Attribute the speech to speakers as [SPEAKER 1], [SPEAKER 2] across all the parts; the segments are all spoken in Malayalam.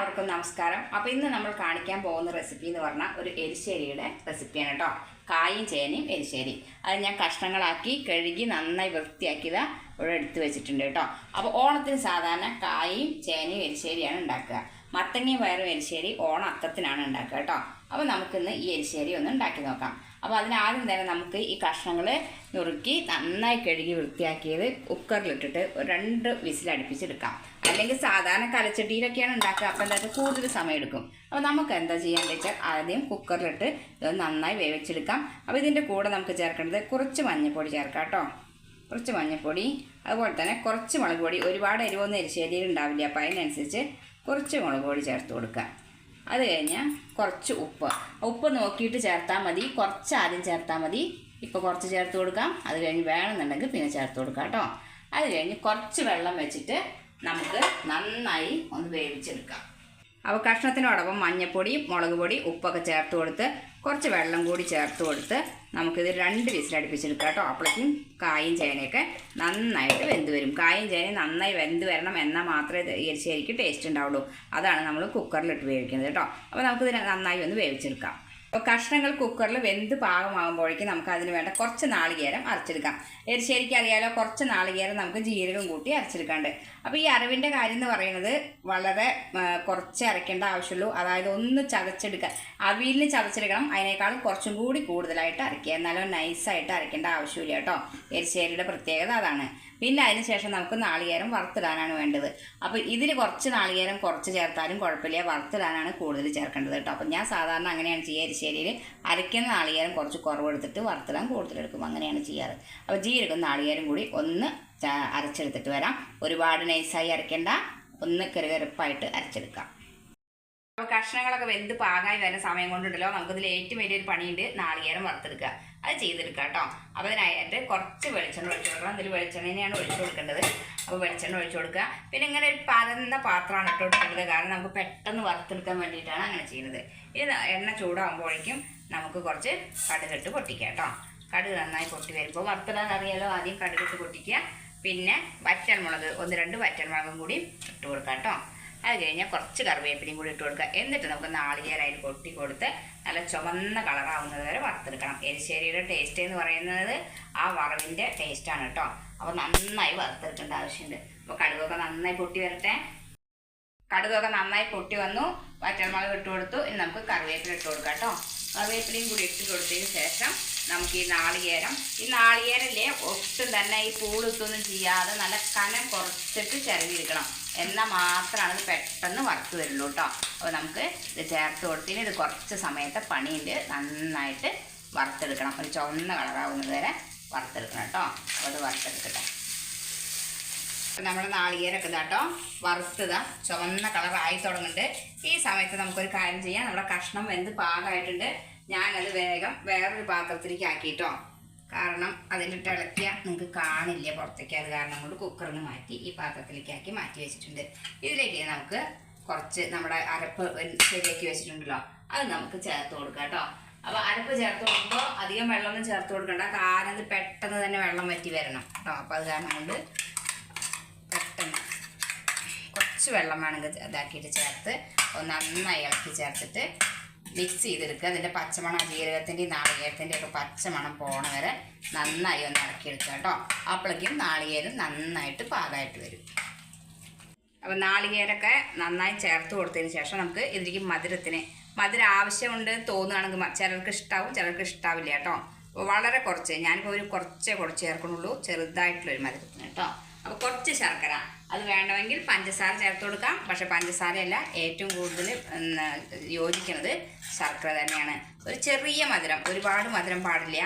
[SPEAKER 1] എല്ലാവർക്കും നമസ്കാരം. അപ്പോൾ ഇന്ന് നമ്മൾ കാണിക്കാൻ പോകുന്ന റെസിപ്പി എന്ന് പറഞ്ഞാൽ ഒരു എരിശ്ശേരിയുടെ റെസിപ്പിയാണ് കേട്ടോ കായും ചേനയും എരിശ്ശേരി. അത് ഞാൻ കഷ്ണങ്ങളാക്കി കഴുകി നന്നായി വൃത്തിയാക്കിയത് ഇവിടെ എടുത്ത് വെച്ചിട്ടുണ്ട് കേട്ടോ അപ്പോൾ ഓണത്തിന് സാധാരണ കായും ചേനയും എരിശ്ശേരിയാണ് ഉണ്ടാക്കുക. മത്തങ്ങയും വയറും എരിശ്ശേരി ഓണം അത്തത്തിനാണ് ഉണ്ടാക്കുക കേട്ടോ അപ്പോൾ നമുക്കിന്ന് ഈ എരിശ്ശേരി ഒന്ന് ഉണ്ടാക്കി നോക്കാം. അപ്പോൾ അതിനാദ്യം തന്നെ നമുക്ക് ഈ കഷ്ണങ്ങൾ നുറുക്കി നന്നായി കഴുകി വൃത്തിയാക്കിയത് കുക്കറിലിട്ടിട്ട് രണ്ട് വിസിലടുപ്പിച്ചെടുക്കാം അല്ലെങ്കിൽ സാധാരണ കലച്ചട്ടിയിലൊക്കെയാണ് ഉണ്ടാക്കുക. അപ്പോൾ എന്താ വെച്ചാൽ കൂടുതൽ സമയം എടുക്കും അപ്പോൾ നമുക്ക് എന്താ ചെയ്യാന്ന് വെച്ചാൽ ആദ്യം കുക്കറിലിട്ട് ഇത് നന്നായി വേവിച്ചെടുക്കാം. അപ്പോൾ ഇതിന്റെ കൂടെ നമുക്ക് ചേർക്കേണ്ടത് കുറച്ച് മഞ്ഞൾപ്പൊടി ചേർക്കാം കേട്ടോ. കുറച്ച് മഞ്ഞൾപ്പൊടി അതുപോലെ തന്നെ കുറച്ച് മുളക് പൊടി. ഒരുപാട് എരിവൊന്നും എരിശ്ശേരിയിൽ ഉണ്ടാവില്ല. അപ്പോൾ അതിനനുസരിച്ച് കുറച്ച് മുളക് പൊടി ചേർത്ത് കൊടുക്കുക. അത് കഴിഞ്ഞ് കുറച്ച് ഉപ്പ്. ഉപ്പ് നോക്കിയിട്ട് ചേർത്താൽ മതി. കുറച്ച് ആദ്യം ചേർത്താൽ മതി. ഇപ്പോൾ കുറച്ച് ചേർത്ത് കൊടുക്കാം. അത് കഴിഞ്ഞ് വേണമെന്നുണ്ടെങ്കിൽ പിന്നെ ചേർത്ത് കൊടുക്കാം കേട്ടോ. അത് കഴിഞ്ഞ് കുറച്ച് വെള്ളം വെച്ചിട്ട് നമുക്ക് നന്നായി ഒന്ന് വേവിച്ചെടുക്കാം. അപ്പോൾ കഷ്ണത്തിനോടൊപ്പം മഞ്ഞൾപ്പൊടി മുളക് പൊടി ഉപ്പൊക്കെ ചേർത്ത് കൊടുത്ത് കുറച്ച് വെള്ളം കൂടി ചേർത്ത് കൊടുത്ത് നമുക്കിത് രണ്ട് വിസിലടുപ്പിച്ചെടുക്കാം കേട്ടോ. അപ്പോഴേക്കും കായും ചേനയൊക്കെ നന്നായിട്ട് വെന്ത് വരും. കായും ചേനയും നന്നായി വെന്ത് വരണം എന്നാൽ മാത്രമേ ഇത് ടേസ്റ്റ് ഉണ്ടാവുള്ളൂ. അതാണ് നമ്മൾ കുക്കറിലിട്ട് വേവിക്കുന്നത് കേട്ടോ. അപ്പോൾ നമുക്കിത് നന്നായി ഒന്ന് വേവിച്ചെടുക്കാം. അപ്പോൾ കഷ്ണങ്ങൾ കുക്കറിൽ വെന്ത് പാകമാകുമ്പോഴേക്കും നമുക്ക് അതിന് വേണ്ട കുറച്ച് നാളികേരം അരച്ചെടുക്കാം. ശരിക്കും അറിയാലോ കുറച്ച് നാളികേരം നമുക്ക് ജീരകം കൂട്ടി അരച്ചെടുക്കാണ്ട്. അപ്പോൾ ഈ അരവിന്റെ കാര്യം എന്ന് പറയുന്നത് വളരെ കുറച്ച് അരയ്ക്കേണ്ട ആവശ്യമുള്ളൂ. അതായത് ഒന്ന് ചതച്ചെടുക്കുക അവിയലിന് ചതച്ചെടുക്കണം അതിനേക്കാളും കുറച്ചും കൂടി കൂടുതലായിട്ട് അരയ്ക്കുക. എന്നാലും നൈസായിട്ട് അരയ്ക്കേണ്ട ആവശ്യമില്ല കേട്ടോ. എരിശ്ശേരിയുടെ പ്രത്യേകത അതാണ്. പിന്നെ അതിന് ശേഷം നമുക്ക് നാളികേരം വറുത്തിടാനാണ് വേണ്ടത്. അപ്പോൾ ഇതിൽ കുറച്ച് നാളികേരം കുറച്ച് ചേർത്താലും കുഴപ്പമില്ല. വറുത്തിടാനാണ് കൂടുതൽ ചേർക്കേണ്ടത് കേട്ടോ. അപ്പോൾ ഞാൻ സാധാരണ അങ്ങനെയാണ് ചെയ്യുക. അരിശ്ശേരിയിൽ അരയ്ക്കുന്ന നാളികേരം കുറച്ച് കുറവെടുത്തിട്ട് വറുത്തിടാൻ കൂടുതലെടുക്കും അങ്ങനെയാണ് ചെയ്യാറ്. അപ്പോൾ ജീരകം നാളികേരം കൂടി ഒന്ന് അരച്ചെടുത്തിട്ട് വരാം. ഒരുപാട് നൈസായി അരയ്ക്കേണ്ട. ഒന്ന് കെറുകെറുപ്പായിട്ട് അരച്ചെടുക്കാം. അപ്പോൾ കഷ്ണങ്ങളൊക്കെ വെന്ത് പാകായി വരുന്ന സമയം കൊണ്ടുണ്ടല്ലോ. നമുക്കിതിൽ ഏറ്റവും വലിയൊരു പണിയുണ്ട് നാളികേരം വറുത്തെടുക്കുക. അത് ചെയ്തെടുക്കുക കേട്ടോ. അപ്പോൾ അതിനായിട്ട് കുറച്ച് വെളിച്ചെണ്ണ ഒഴിച്ചു കൊടുക്കണം. ഇതിൽ വെളിച്ചെണ്ണയാണ് ഒഴിച്ചു കൊടുക്കേണ്ടത്. അപ്പോൾ വെളിച്ചെണ്ണ ഒഴിച്ചു കൊടുക്കുക. പിന്നെ ഇങ്ങനെ ഒരു പരന്ന പാത്രമാണ് ഇട്ട് കൊടുക്കേണ്ടത്. കാരണം നമുക്ക് പെട്ടെന്ന് വറുത്തെടുക്കാൻ വേണ്ടിയിട്ടാണ് അങ്ങനെ ചെയ്യുന്നത്. ഇനി എണ്ണ ചൂടാകുമ്പോഴേക്കും നമുക്ക് കുറച്ച് കടുകിട്ട് പൊട്ടിക്കുക കേട്ടോ. കടുക് നന്നായി പൊട്ടി വരുമ്പോൾ വറുത്തിടാൻ അറിയാലോ. ആദ്യം കടുകിട്ട് പൊട്ടിക്കുക. പിന്നെ വറ്റൽമുളക് ഒന്ന് രണ്ട് വറ്റൽമുളകും കൂടി ഇട്ട് കൊടുക്കാം കേട്ടോ. അത് കഴിഞ്ഞാൽ കുറച്ച് കറിവേപ്പിലയും കൂടി ഇട്ട് കൊടുക്കുക. എന്നിട്ട് നമുക്ക് നാളികേരമായിട്ട് കൊട്ടി കൊടുത്ത് നല്ല ചുവന്ന കളറാവുന്നത് വരെ വറുത്തെടുക്കണം. എരിശ്ശേരിയുടെ ടേസ്റ്റ് എന്ന് പറയുന്നത് ആ വറവിന്റെ ടേസ്റ്റാണ് കേട്ടോ. അപ്പോൾ നന്നായി വറുത്തെടുക്കേണ്ട ആവശ്യമുണ്ട്. അപ്പോൾ കടുകൊക്കെ നന്നായി പൊട്ടി വരട്ടെ. കടുകൊക്കെ നന്നായി പൊട്ടി വന്നു. വറ്റൽമുളക് ഇട്ട് കൊടുത്തു. ഇനി നമുക്ക് കറിവേപ്പില ഇട്ട് കൊടുക്കാം കേട്ടോ. കറിവേപ്പിലയും കൂടി ഇട്ട് കൊടുത്തതിന് ശേഷം നമുക്ക് ഈ നാളികേരം. ഈ നാളികേരല്ലേ ഒട്ടും തന്നെ ഈ പൂളിത്തൊന്നും ചെയ്യാതെ നല്ല കനം കുറച്ചിട്ട് ചിരവിയെടുക്കണം. എന്നാൽ മാത്രമാണ് ഇത് പെട്ടെന്ന് വറുത്ത് വരുള്ളൂ കേട്ടോ അപ്പോൾ നമുക്ക് ഇത് ചേർത്ത് കൊടുത്തിന് ഇത് കുറച്ച് സമയത്തെ പണിയുണ്ട് നന്നായിട്ട് വറുത്തെടുക്കണം. ഒരു ചുവന്ന കളറാവുന്നത് വരെ വറുത്തെടുക്കണം കേട്ടോ അപ്പോൾ അത് വറുത്തെടുക്കട്ടെ. അപ്പം നമ്മുടെ നാളികേരൊക്കെ ഇതാട്ടോ വറുത്തതാ. ചുവന്ന കളറായി തുടങ്ങുന്നുണ്ട് ഈ സമയത്ത് നമുക്കൊരു കാര്യം ചെയ്യാം. നമ്മുടെ കഷ്ണം വെന്ത് പാകമായിട്ടുണ്ട്. ഞാനത് വേഗം വേറൊരു പാത്രത്തിലേക്ക് ആക്കിയിട്ടോ കാരണം അതിലിട്ട് ഇളക്കിയ നിങ്ങൾക്ക് കാണില്ല പുറത്തേക്ക്. അത് കാരണം കൊണ്ട് കുക്കറിൽ നിന്ന് മാറ്റി ഈ പാത്രത്തിലേക്ക് ആക്കി മാറ്റി വെച്ചിട്ടുണ്ട്. ഇതിലേക്ക് നമുക്ക് കുറച്ച് നമ്മുടെ അരപ്പ് ശരിയാക്കി വെച്ചിട്ടുണ്ടല്ലോ. അത് നമുക്ക് ചേർത്ത് കൊടുക്കാം കേട്ടോ. അപ്പോൾ അരപ്പ് ചേർത്ത് കൊടുക്കുമ്പോൾ അധികം വെള്ളമൊന്നും ചേർത്ത് കൊടുക്കണ്ട. കാരണം ഇത് പെട്ടെന്ന് തന്നെ വെള്ളം വറ്റി വരണം കേട്ടോ. അപ്പോൾ അത് കാരണം കൊണ്ട് പെട്ടെന്ന് കുറച്ച് വെള്ളം വേണമെങ്കിൽ ഇതാക്കിയിട്ട് ചേർത്ത് ഒന്ന് നന്നായി ഇളക്കി ചേർത്തിട്ട് മിക്സ് ചെയ്തെടുക്കുക. അതിന്റെ പച്ചമണം ജീരകത്തിന്റെയും നാളികേരത്തിന്റെ ഒക്കെ പച്ചമണം പോണ വരെ നന്നായി ഒന്ന് ഇറക്കിയെടുക്കുക കേട്ടോ. അപ്പോഴേക്കും നാളികേരം നന്നായിട്ട് പാകമായിട്ട് വരും. അപ്പോൾ നാളികേരൊക്കെ നന്നായി ചേർത്ത് കൊടുത്തതിന് ശേഷം നമുക്ക് ഇതിലേക്ക് മധുരത്തിന് മധുരം ആവശ്യമുണ്ട് തോന്നുകയാണെങ്കിൽ ചിലർക്ക് ഇഷ്ടാവും ചിലർക്ക് ഇഷ്ടാവില്ല കേട്ടോ. വളരെ കുറച്ച് ഞാനിപ്പോൾ ഒരു കുറച്ചേ കുറച്ച് ചേർക്കണുള്ളൂ ചെറുതായിട്ടുള്ളൊരു മധുരത്തിന് കേട്ടോ. അപ്പോൾ കുറച്ച് ശർക്കര. അത് വേണമെങ്കിൽ പഞ്ചസാര ചേർത്ത് കൊടുക്കാം. പക്ഷെ പഞ്ചസാരയല്ല ഏറ്റവും കൂടുതൽ യോജിക്കുന്നത് ശർക്കര തന്നെയാണ്. ഒരു ചെറിയ മധുരം ഒരുപാട് മധുരം പാടില്ല.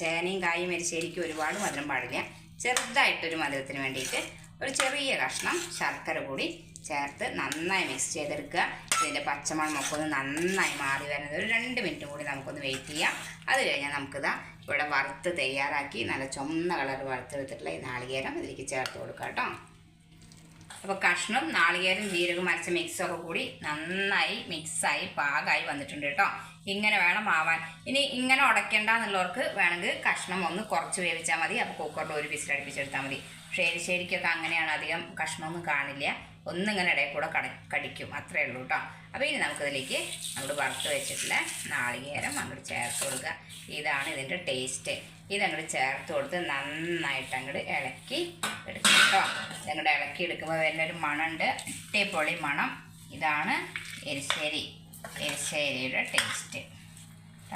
[SPEAKER 1] ചേനയും കായും എരിശ്ശേരിക്കും ഒരുപാട് മധുരം പാടില്ല. ചെറുതായിട്ടൊരു മധുരത്തിന് വേണ്ടിയിട്ട് ഒരു ചെറിയ കഷ്ണം ശർക്കര കൂടി ചേർത്ത് നന്നായി മിക്സ് ചെയ്തെടുക്കുക. ഇതിന്റെ പച്ചമണമൊക്കെ ഒന്ന് നന്നായി മാറി വരുന്നത് ഒരു രണ്ട് മിനിറ്റ് കൂടി നമുക്കൊന്ന് വെയിറ്റ് ചെയ്യാം. അത് കഴിഞ്ഞാൽ നമുക്കിതാ ഇവിടെ വറുത്ത് തയ്യാറാക്കി നല്ല ചുമന്ന കളർ വറുത്തെടുത്തിട്ടുള്ള ഈ നാളികേരം ഇതിലേക്ക് ചേർത്ത് കൊടുക്കാം കേട്ടോ. അപ്പോൾ കഷ്ണം നാളികേരം ജീരകം അരച്ച മിക്സൊക്കെ കൂടി നന്നായി മിക്സായി പാകമായി വന്നിട്ടുണ്ട് കേട്ടോ. ഇങ്ങനെ വേണം ആവാൻ. ഇനി ഇങ്ങനെ ഉടക്കേണ്ട എന്നുള്ളവർക്ക് വേണമെങ്കിൽ കഷ്ണം ഒന്ന് കുറച്ച് വേവിച്ചാൽ മതി. അപ്പോൾ കുക്കറിൽ ഒരു വിസിലടുപ്പിച്ചെടുത്താൽ മതി. പക്ഷേ എരിശ്ശേരിക്കൊക്കെ അങ്ങനെയാണ് അധികം കഷ്ണമൊന്നും കാണില്ല. ഒന്നിങ്ങനെ ഇടയിൽ കൂടെ കട കടിക്കും. അത്രയേ ഉള്ളൂ കേട്ടോ അപ്പോൾ ഇനി നമുക്കിതിലേക്ക് നമ്മൾ വറുത്ത് വെച്ചിട്ടുള്ള നാളികേരം അങ്ങോട്ട് ചേർത്ത് കൊടുക്കുക. ഇതാണ് ഇതിന്റെ ടേസ്റ്റ് ഇതങ്ങോട്ട് ചേർത്ത് കൊടുത്ത് നന്നായിട്ട് അങ്ങോട്ട് ഇളക്കി എടുക്കും കേട്ടോ ഇതങ്ങോട്ട് ഇളക്കി എടുക്കുമ്പോൾ വരുന്നൊരു മണമുണ്ട്. അടിപൊളി മണം. ഇതാണ് എരിശ്ശേരി. എരിശ്ശേരിയുടെ ടേസ്റ്റ്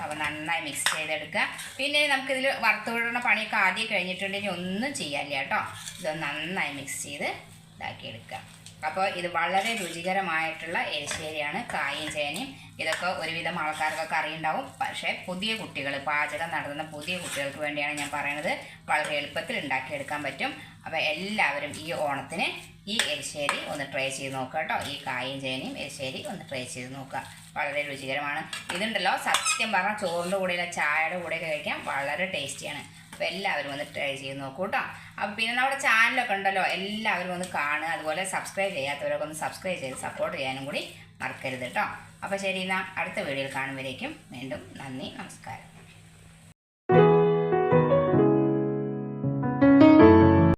[SPEAKER 1] അപ്പോൾ നന്നായി മിക്സ് ചെയ്തെടുക്കുക. പിന്നെ നമുക്കിതിൽ വറുത്ത് വിടുന്ന പണിയൊക്കെ ആദ്യം കഴിഞ്ഞിട്ടുണ്ടെങ്കിൽ ഒന്നും ചെയ്യാനില്ല കേട്ടോ ഇത് നന്നായി മിക്സ് ചെയ്ത് ഇതാക്കിയെടുക്കുക അപ്പോൾ ഇത് വളരെ രുചികരമായിട്ടുള്ള എരിശ്ശേരിയാണ് കായും ചേനയും. ഇതൊക്കെ ഒരുവിധം ആൾക്കാർക്കൊക്കെ അറിയുണ്ടാവും. പക്ഷേ പുതിയ കുട്ടികൾ പാചകം നടത്തുന്ന പുതിയ കുട്ടികൾക്ക് വേണ്ടിയാണ് ഞാൻ പറയുന്നത് വളരെ എളുപ്പത്തിൽ ഉണ്ടാക്കിയെടുക്കാൻ പറ്റും. അപ്പോൾ എല്ലാവരും ഈ ഓണത്തിന് ഈ എരിശ്ശേരി ഒന്ന് ട്രൈ ചെയ്ത് നോക്കുക കേട്ടോ. ഈ കായും ചേനയും എരിശ്ശേരി ഒന്ന് ട്രൈ ചെയ്ത് നോക്കുക. വളരെ രുചികരമാണ്. ഇതുണ്ടല്ലോ സത്യം പറഞ്ഞാൽ ചോറിന്റെ കൂടെയുള്ള ചായയുടെ കൂടെയൊക്കെ കഴിക്കാൻ വളരെ ടേസ്റ്റിയാണ്. അപ്പോൾ എല്ലാവരും ഒന്ന് ട്രൈ ചെയ്ത് നോക്കൂ കേട്ടോ അപ്പോൾ പിന്നെ നമ്മുടെ ചാനലൊക്കെ ഉണ്ടല്ലോ എല്ലാവരും ഒന്ന് കാണുക. അതുപോലെ സബ്സ്ക്രൈബ് ചെയ്യാത്തവരൊക്കെ ഒന്ന് സബ്സ്ക്രൈബ് ചെയ്ത് സപ്പോർട്ട് ചെയ്യാനും കൂടി മറക്കരുത് കേട്ടോ അപ്പോൾ ശരി എന്നാൽ അടുത്ത വീഡിയോയിൽ കാണുമ്പോഴേക്കും വീണ്ടും നന്ദി നമസ്കാരം.